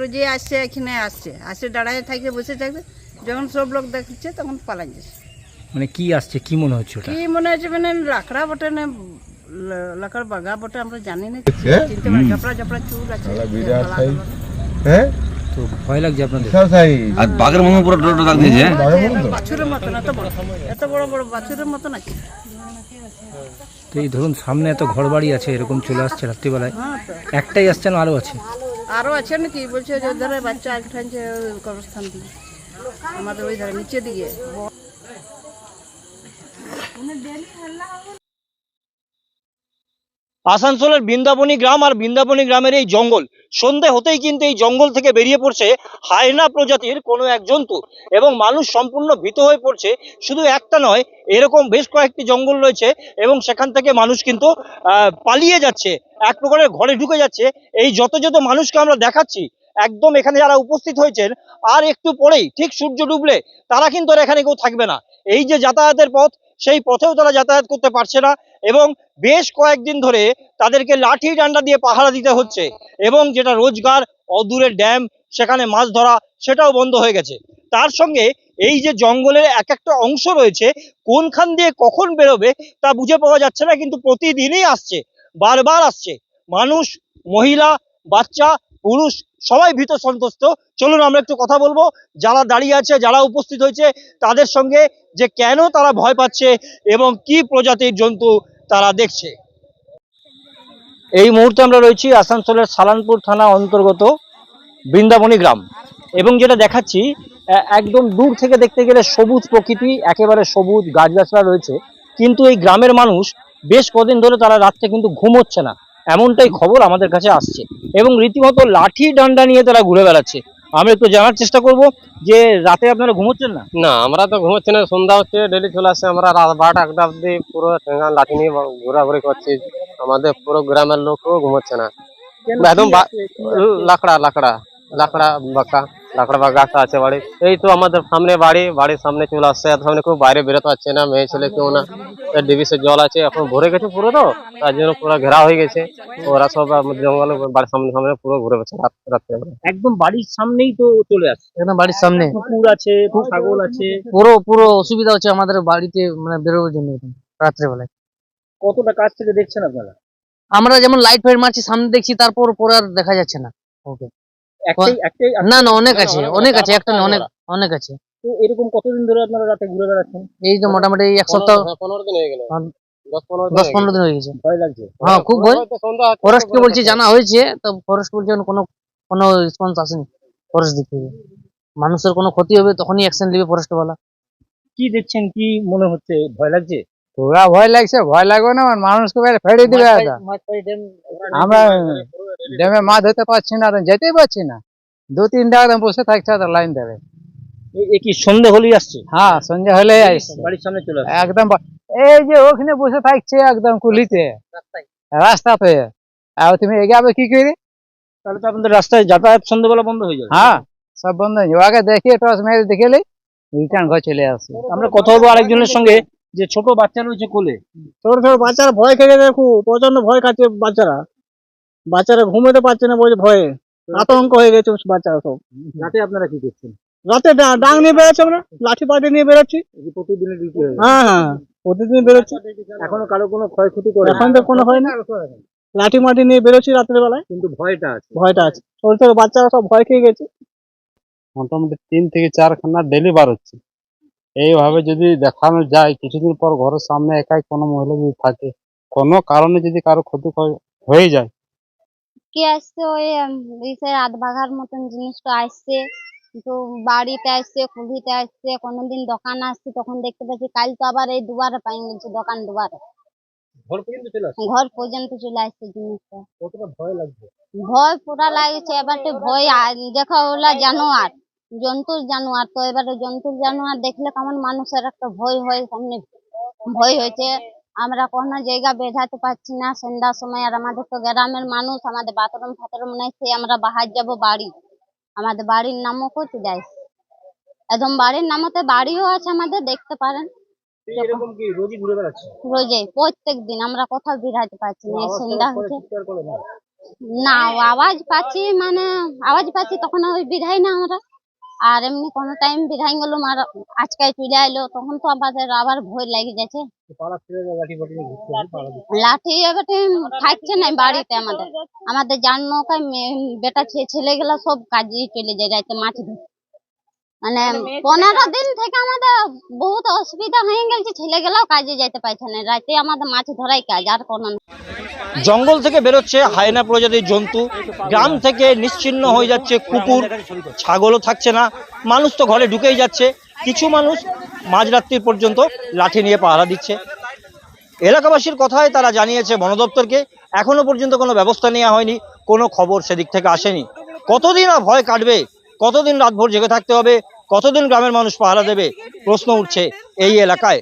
রোজে আসছে এখানে আসছে আসে দাঁড়ায় থাকবে বসে থাকবে যখন সব লোক দেখছে তখন পালাই যাচ্ছে মানে কি আসছে? কি মনে হচ্ছে ওটা? কি মনে হচ্ছে মানে লাকড়া বটে না লাকড় বাগা বটে আমরা জানি না? চিনতে পারি জপড়া জপড়া চুল আছে। শালা বিরাট গলা সাইজ। গলা। হ্যাঁ তো ভয় লাগছে আপনাদের। আর বাঘের মতো পুরো ডোটো দাগ দিয়েছে? বাঘের মতো তো? এত বড়। এত বড় বড় বাছুরের মতন আছে। তো এই ধরুন সামনে এত ঘর বাড়ি আছে এরকম চলে আসছে রাত্রিবেলায়। হ্যাঁ একটাই আসছে না আরও আছে। আরও আছে নাকি বলছে যে ধরে বাচ্চা এক ঠানছে ওই কবরস্থান দিকে আমাদের ওই ধারে নিচে দিকে আসানসোলের বৃন্দাবনী গ্রাম আর বৃন্দাবনী গ্রামের এই জঙ্গল। সন্ধে হতেই কিন্তু এই জঙ্গল থেকে বেরিয়ে পড়ছে হায়না প্রজাতির কোনো এক জন্তু এবং মানুষ সম্পূর্ণ ভীত হয়ে পড়ছে। শুধু একটা নয়, এরকম বেশ কয়েকটি জঙ্গল রয়েছে এবং সেখান থেকে মানুষ কিন্তু পালিয়ে যাচ্ছে। এক প্রকারের ঘরে ঢুকে যাচ্ছে। এই যত যত মানুষকে আমরা দেখাচ্ছি একদম এখানে যারা উপস্থিত হয়েছেন, আর একটু পরেই ঠিক সূর্য ডুবলে তারা কিন্তু আর এখানে কেউ থাকবে না। এই যে যাতায়াতের পথ, সেই পথেও তারা যাতায়াত করতে পারছে না এবং বেশ কয়েকদিন ধরে তাদেরকে লাঠি ডান্ডা দিয়ে পাহারা দিতে হচ্ছে এবং যেটা রোজগার অদূরের ড্যাম, সেখানে মাছ ধরা, সেটাও বন্ধ হয়ে গেছে। তার সঙ্গে এই যে জঙ্গলের এক একটা অংশ রয়েছে, কোনখান দিয়ে কখন বেরোবে তা বুঝে পাওয়া যাচ্ছে না, কিন্তু প্রতিদিনই আসছে, বারবার আসছে। মানুষ, মহিলা, বাচ্চা পুরুষ সবাই ভীত সন্তুষ্ট। চলুন আমরা একটু কথা বলব। যারা দাঁড়িয়ে আছে, যারা উপস্থিত হয়েছে, তাদের সঙ্গে যে কেন তারা ভয় পাচ্ছে এবং কি প্রজাতির জন্তু তারা দেখছে। এই মুহূর্তে আমরা রয়েছি আসানসোলের সালানপুর থানা অন্তর্গত বৃন্দাবনী গ্রাম। এবং যেটা দেখাচ্ছি একদম দূর থেকে দেখতে গেলে সবুজ প্রকৃতি, একেবারে সবুজ গাছগাছরা রয়েছে। কিন্তু এই গ্রামের মানুষ বেশ কদিন ধরে তারা রাত্রে কিন্তু ঘুমোচ্ছে না। এমনটাই খবর আমাদের কাছে আসছে। এবং রীতিমতো লাঠি ডান্ডা নিয়ে তারা ঘুরে বেড়াচ্ছে। আমরা একটু জানার চেষ্টা করব যে রাতে আপনারা ঘুমোচ্ছেন না? না আমরা তো ঘুমোচ্ছি না। সন্ধ্যা হচ্ছে ডেলি চলে আসছে। আমরা রাত বারোটা একটা অব্দি পুরো ঠেঙ্গা লাঠি নিয়ে ঘোরাঘুরি করছি। আমাদের পুরো গ্রামের লোকও ঘুমোচ্ছে না। একদম লাকড়া লাকড়া লাকড়া বাঁকা লাকড়া বাঁকা গাছ আছে বাড়ি। এই তো আমাদের সামনে বাড়ি বাড়ির সামনে চলে আসছে। এত সামনে খুব বাইরে বেরোতে পারছে না মেয়ে ছেলে কেউ না। ডিবিসের জল আছে এখন ভরে গেছে পুরো তো তার জন্য পুরো ঘেরা হয়ে গেছে। ওরা সব আমাদের জঙ্গলে বাড়ির সামনে সামনে পুরো ঘুরে গেছে রাত রাত্রে একদম বাড়ির সামনেই তো চলে আসছে। একদম বাড়ির সামনে। কুকুর আছে ছাগল আছে। পুরো পুরো অসুবিধা হচ্ছে আমাদের বাড়িতে মানে বেরোবার জন্য এখন রাত্রেবেলায় কতটা কাছ থেকে দেখছেন আপনারা? আমরা যেমন লাইট ফাইট মারছি সামনে দেখছি তারপর পরে আর দেখা যাচ্ছে না। ওকে না না অনেক আছে অনেক আছে, আছে একটা না অনেক অনেক আছে। তো এরকম কতদিন ধরে আপনারা রাতে ঘুরে বেড়াচ্ছেন? এই তো মোটামুটি এক সপ্তাহ পনেরো- দিন হয়ে গেল। হ্যাঁ। দশ পনেরো দিন হয়ে গেছে। ভয় লাগছে। হ্যাঁ খুব ভয়। ফরেস্টকে বলছি জানা হয়েছে তো ফরেস্ট বলছে কোনো কোনো রেসপন্স আসেনি ফরেস্ট দিক থেকে। মানুষের কোনো ক্ষতি হবে তখনই অ্যাকশন নেবে কি দেখছেন? কি মনে হচ্ছে? ভয় লাগছে? পুরা ভয় লাগছে ভয় লাগবে না মানুষকে বের ফেলে দিবে আমরা ড্যামে মাছ ধরতে পারছি না যেতেই পারছি না। দু তিনটা একদম বসে থাকছে লাইন দেবে এ- এ কি সন্ধে হলেই আসছে? হ্যাঁ সন্ধ্যা হলে বাড়ির সামনে চলে একদম এই যে ওখানে বসে থাকছে একদম কুলিতে। রাস্তাতে। আর তুমি এগাবে কি করে তাহলে তো আপনাদের রাস্তায় যাতায়াত সন্ধ্যেবেলা বন্ধ হয়ে যাবে। হ্যাঁ সব বন্ধ হয়ে যাবে। দেখিয়ে টস মেরে দেখেলে রিটার্ন ঘর চলে আসে। আমরা কথা বলব আরেকজনের সঙ্গে যে ছোট বাচ্চা রয়েছে কোলে। ছোট ছোট বাচ্চারা ভয় খেয়ে দেখো প্রচণ্ড ভয় খাচ্ছে বাচ্চারা। বাচ্চারা ঘুমোতে পারছে না বলছে ভয়ে। আতঙ্ক হয়ে গেছে বাচ্চারা সব। রাতে আপনারা কি করছেন? রাতে ডা- নিয়ে বেরোচ্ছে আমরা লাঠি পাটি নিয়ে বেরোচ্ছি। হ্যাঁ হ্যাঁ প্রতিদিন বেরোচ্ছি। এখনও কারও কোনো ক্ষয়ক্ষতি করে এখন তো কোনো হয় না। লাঠি মাটি নিয়ে বেরোচ্ছি রাতের বেলায়। কিন্তু ভয়টা আছে। ভয়টা আছে। ছোট ছোট বাচ্চারা সব ভয় খেয়ে গেছে। মোটামুটি তিন থেকে চারখানা ডেলি বার হচ্ছে। এইভাবে যদি দেখানো যায় কিছুদিন পর ঘরের সামনে একাই কোনো মহিলা যদি থাকে কোনো কারণে যদি কারও ক্ষতি হয়ে যায়। কে আসছে ওই আধ বাঘার মতন জিনিসটা আসছে। তো বাড়িতে আসছে কুলিতে আসছে কোনোদিন দোকান আসছে তখন দেখতে পাচ্ছি কাল তো আবার এই দুবারে পাই গেছে দোকান দুবারে ঘর পর্যন্ত চলে আসছে? ঘর পর্যন্ত চলে আসছে জিনিসটা। কতটা ভয় লাগছে? ভয় পুরা লাগছে এবারটা ভয় আ- দেখো ওলা জানোয়ার জন্তুর জানোয়ার তো এবারে জন্তুর জানোয়ার দেখলে কেমন মানুষের একটা ভয় হয় সামনে ভয় হয়েছে। আমরা কোনো জায়গা বেঝাতে পারছি না সন্ধ্যার সময় আর আমাদের তো গ্রামের মানুষ আমাদের বাথরুম ফাথরুম নাই সে আমরা বাহার যাব বাড়ি। আমাদের বাড়ির নামও করতে যাই। একদম বাড়ির নামতে বাড়িও আছে আমাদের দেখতে পারেন। এরকম কি রোজই ঘুরে বেড়াচ্ছে রোজে প্রত্যেক দিন আমরা কোথাও বিরাজ পাচ্ছি না সন্ধ্যা হচ্ছে। না? আওয়াজ পাচ্ছি মানে আওয়াজ পাচ্ছি তখন ওই বিধাই না আমরা। আর এমনি কোনো টাইম বিধাই গেল আর আজকে চলে আইলো তখন তো আমাদের আবার ভয় লেগে যাচ্ছে লাঠি এবারে থাকছে না বাড়িতে আমাদের। আমাদের যার নৌকায় মেয়ে- বেটা ছে- ছেলেগুলা সব কাজে চলে যায় মাছ ধরতে। মানে পনেরো দিন থেকে আমাদের বহুত অসুবিধা হয়ে গেছে ছেলেগুলাও কাজে যেতে পারছে না। রাতে আমাদের মাছ ধরাই কাজ আর কোনো জঙ্গল থেকে বেরোচ্ছে হায়না প্রজাতির জন্তু। গ্রাম থেকে নিশ্চিহ্ন হয়ে যাচ্ছে কুকুর। ছাগলও থাকছে না। মানুষ তো ঘরে ঢুকেই যাচ্ছে। কিছু মানুষ মাঝরাত্রি পর্যন্ত লাঠি নিয়ে পাহারা দিচ্ছে। এলাকাবাসীর কথায় তারা জানিয়েছে বন দপ্তরকে। এখনও পর্যন্ত কোনো ব্যবস্থা নেওয়া হয়নি। কোনো খবর সেদিক থেকে আসেনি। কতদিন আর ভয় কাটবে? কতদিন রাতভর জেগে থাকতে হবে? কতদিন গ্রামের মানুষ পাহারা দেবে? প্রশ্ন উঠছে এই এলাকায়।